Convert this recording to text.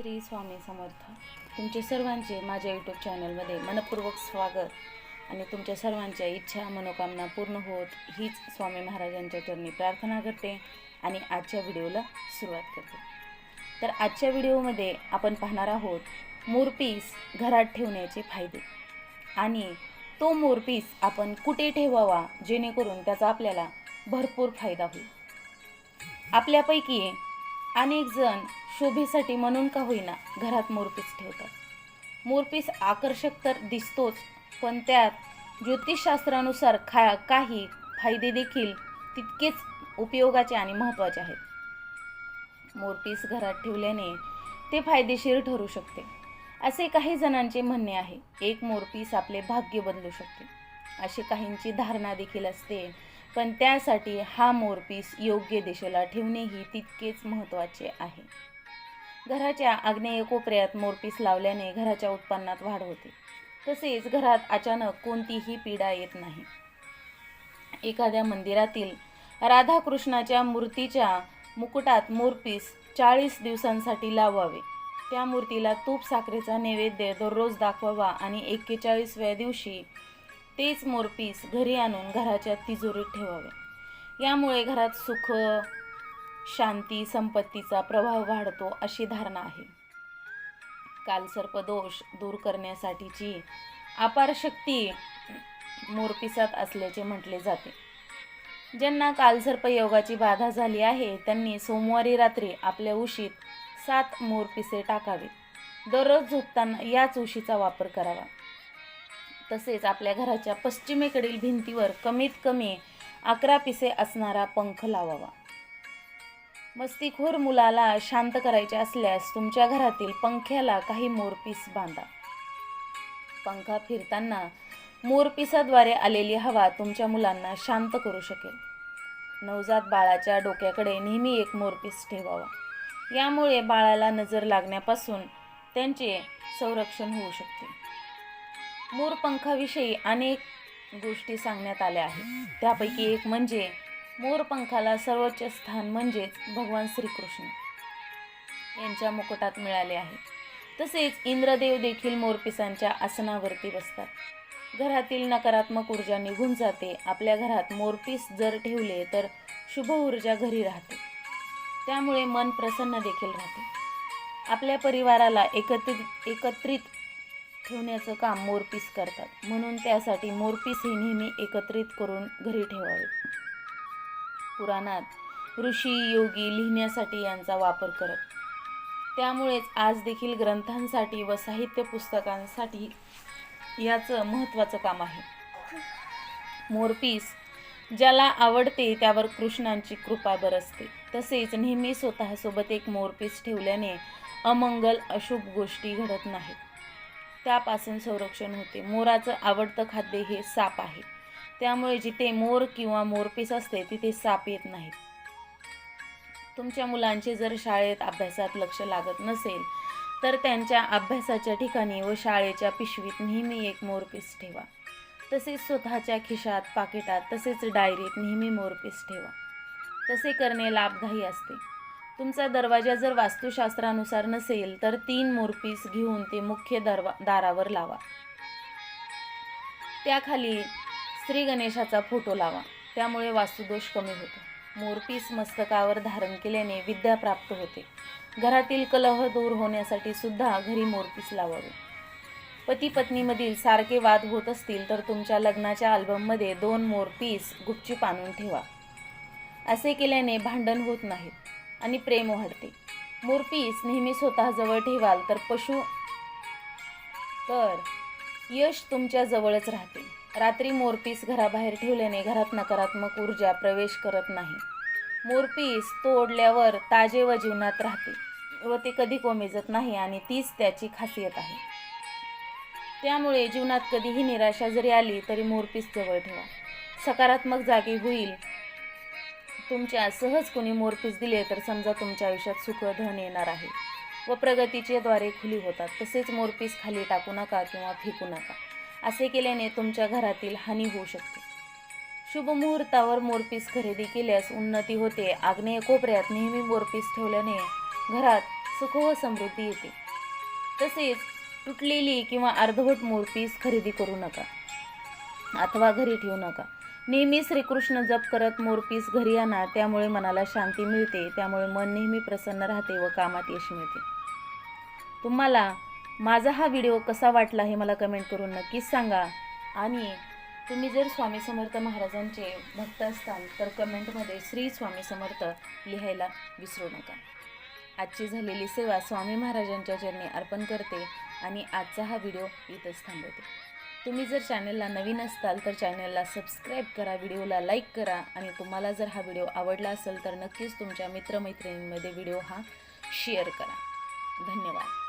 श्री स्वामी समर्थ. तुमचे सर्वांचे माझ्या यूट्यूब चॅनलमध्ये मनपूर्वक स्वागत आणि तुमच्या सर्वांच्या इच्छा मनोकामना पूर्ण होत हीच स्वामी महाराजांच्या चरणी प्रार्थना करते आणि आजच्या व्हिडिओला सुरुवात करते. तर आजच्या व्हिडिओमध्ये आपण पाहणार आहोत मोरपीस घरात ठेवण्याचे फायदे आणि तो मोरपीस आपण कुठे ठेवावा जेणेकरून त्याचा आपल्याला भरपूर फायदा होईल. आपल्यापैकी अनेक जण शोभेसाठी म्हणून का होईना घरात मोरपीस ठेवतात. मोरपीस आकर्षक तर दिसतोच पण त्यात ज्योतिषशास्त्रानुसार खा काही फायदे देखील तितकेच उपयोगाचे आणि महत्त्वाचे आहेत. मोरपीस घरात ठेवल्याने ते फायदेशीर ठरू शकते असे काही जणांचे म्हणणे आहे. एक मोरपीस आपले भाग्य बदलू शकते अशी काहींची धारणा देखील असते पण त्यासाठी हा मोरपीस योग्य दिशेला ठेवणेही तितकेच महत्त्वाचे आहे. घराच्या आग्नेय कोपऱ्यात मोरपीस लावल्याने घराच्या उत्पन्नात वाढ होते. तसेच घरात अचानक कोणतीही पीडा येत नाही. एखाद्या मंदिरातील राधाकृष्णाच्या मूर्तीच्या मुकुटात मोरपीस चाळीस दिवसांसाठी लावावे. त्या मूर्तीला तूप साखरेचा नैवेद्य दररोज दाखवावा आणि एक्केचाळीसव्या दिवशी तेच मोरपीस घरी आणून घराच्या तिजोरीत ठेवावे. यामुळे घरात सुख शांती संपत्तीचा प्रभाव वाढतो अशी धारणा आहे. कालसर्पदोष दूर करण्यासाठीची अपार शक्ती मोरपिसात असल्याचे म्हटले जाते. ज्यांना कालसर्प योगाची बाधा झाली आहे त्यांनी सोमवारी रात्री आपल्या उशीत सात मोरपिसे टाकावे दररोज झोपताना याच उशीचा वापर करावा. तसेच आपल्या घराच्या पश्चिमेकडील भिंतीवर कमीत कमी अकरा पिसे असणारा पंख लावावा. मस्तीखोर मुलाला शांत करायचे असल्यास तुमच्या घरातील पंख्याला काही मोरपीस बांधा. पंखा फिरताना मोरपिसाद्वारे आलेली हवा तुमच्या मुलांना शांत करू शकेल. नवजात बाळाच्या डोक्याकडे नेहमी एक मोरपीस ठेवावा. यामुळे बाळाला नजर लागण्यापासून त्यांचे संरक्षण होऊ शकते. मोरपंखाविषयी अनेक गोष्टी सांगण्यात आल्या आहेत. त्यापैकी एक म्हणजे मोरपंखाला सर्वोच्च स्थान म्हणजेच भगवान श्रीकृष्ण यांच्या मुकुटात मिळाले आहे. तसेच इंद्रदेव देखील मोरपिसांच्या आसनावरती बसतात. घरातील नकारात्मक ऊर्जा निघून जाते. आपल्या घरात मोरपीस जर ठेवले तर शुभ ऊर्जा घरी राहते. त्यामुळे मन प्रसन्न देखील राहते. आपल्या परिवाराला एकत्रित एकत्रित ठेवण्याचं काम मोरपीस करतात. म्हणून त्यासाठी मोरपीस हे नेहमी एकत्रित करून घरी ठेवावे. पुराणात ऋषी योगी लिहिण्यासाठी यांचा वापर करत. त्यामुळेच आज देखील ग्रंथांसाठी व साहित्य पुस्तकांसाठी याचं महत्त्वाचं काम आहे. मोरपीस ज्याला आवडते त्यावर कृष्णांची कृपा बरसते. तसेच नेहमी स्वतःसोबत एक मोरपीस ठेवल्याने अमंगल अशुभ गोष्टी घडत नाहीत. त्यापासून संरक्षण होते. मोराचं आवडतं खाद्य हे साप आहे. त्यामुळे जिथे मोर किंवा मोरपीस असते तिथे साप येत नाहीत. तुमच्या मुलांचे जर शाळेत अभ्यासात लक्ष लागत नसेल तर त्यांच्या अभ्यासाच्या ठिकाणी व शाळेच्या पिशवीत नेहमी एक मोरपीस ठेवा. तसेच स्वतःच्या खिशात पाकिटात तसेच डायरीत नेहमी मोरपीस ठेवा. तसे करणे लाभदायी असते. तुमचा दरवाजा जर वास्तुशास्त्रानुसार नसेल तर तीन मोरपीस घेऊन ते मुख्य दरवा दारावर लावा. त्याखाली श्री गणेशाचा फोटो लावा. त्यामुळे वास्तुदोष कमी होतो. मोरपीस मस्तकावर धारण केल्याने विद्या प्राप्त होते. घरातील कलह दूर होण्यासाठी सुद्धा घरी मोरपीस लावावे. पती पत्नीमधील सारखे वाद होत असतील तर तुमच्या लग्नाच्या अल्बममध्ये दोन मोरपीस गुपचूप आणून ठेवा. असे केल्याने भांडण होत नाहीत आणि प्रेम वाढते. मोरपीस नेहमी स्वतःजवळ ठेवाल तर पशु तर यश तुमच्या जवळच राहते. रात्री मोरपीस घराबाहेर ठेवल्याने घरात नकारात्मक ऊर्जा प्रवेश करत नाही. मोरपीस तोडल्यावर ताजे व जीवनात राहते व ते कधी कोमेजत नाही आणि तीच त्याची खासियत आहे. त्यामुळे जीवनात कधीही निराशा जरी आली तरी मोरपीस जवळ ठेवा. सकारात्मक जागी होईल. तुमच्या सहज कोणी मोरपीस दिले तर समजा तुमच्या आयुष्यात सुख धन येणार आहे व प्रगतीचे द्वारे खुली होतात. तसेच मोरपीस खाली टाकू नका किंवा फेकू नका. असे केल्याने तुमच्या घरातील हानी होऊ शकते. शुभ मुहूर्तावर मोरपीस खरेदी केल्यास उन्नती होते. आग्नेय कोपऱ्यात नेहमी मोरपीस ठेवल्याने घरात सुख व समृद्धी येते. तसेच तुटलेली किंवा अर्धवट मोरपीस खरेदी करू नका अथवा घरी ठेवू नका. नेहमी श्रीकृष्ण जप करत मोरपीस घरी आणा त्यामुळे मनाला शांती मिळते. त्यामुळे मन नेहमी प्रसन्न राहते व कामात यश मिळते. तुम्हाला माझा हा व्हिडिओ कसा वाटला हे मला कमेंट करून नक्कीच सांगा. आणि तुम्ही जर स्वामी समर्थ महाराजांचे भक्त असाल तर कमेंटमध्ये श्री स्वामी समर्थ लिहायला विसरू नका. आजची झालेली सेवा स्वामी महाराजांच्या चरणी अर्पण करते आणि आजचा हा व्हिडिओ इथंच थांबवते. तुम्ही जर चॅनलला नवीन असताल तर चॅनलला सबस्क्राईब करा व्हिडिओला लाईक करा. आणि तुम्हाला जर हा व्हिडिओ आवडला असेल तर नक्कीच तुमच्या मित्रमैत्रिणींमध्ये व्हिडिओ हा शेअर करा. धन्यवाद.